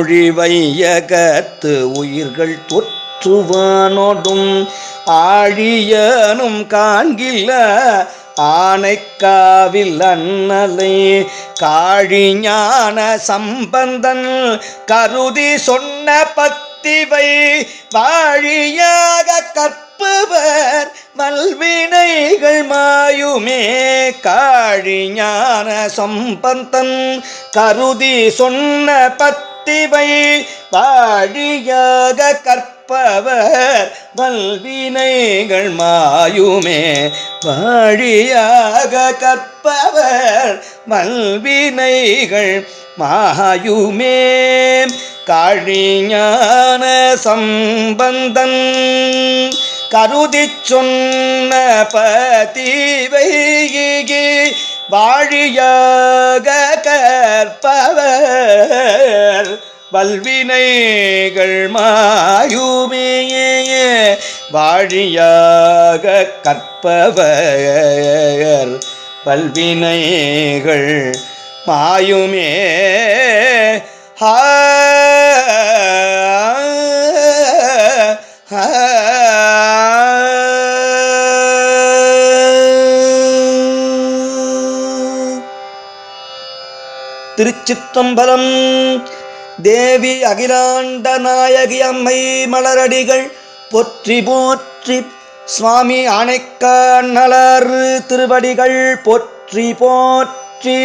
ஊழிவையகத்து உயிர்கள் தொற்றுவானோடும் ஆழியனும் காண்கில ஆனைக்காவில் அன்னலை காழிஞான சம்பந்தன் கருதி சொன்ன பத்திவை வாழியாக கற்பவர் வல்வினைகள் மாயுமே காழிஞான சம்பந்தன் கருதி சொன்ன பத்திவை வாழியாக கற்பவர் வல்வினைகள் மாயுமே வாழியாக கற்பவர் வல்வினைகள் மாயுமே காழிஞான சம்பந்தன் கருதி சொன்ன பதிவை வாழியாக கற்பவர். வல்வினைகள் மாயுமே வாழியாக கற்பவர். பல்வினைகள் மாயுமே ஹ திருச்சிற்றம்பலம். தேவி அகிலாண்ட நாயகி அம்மை மலரடிகள் பொற்றி போற்றி சுவாமி ஆணைக்கான் நலர் திருவடிகள் போற்றி போற்றி.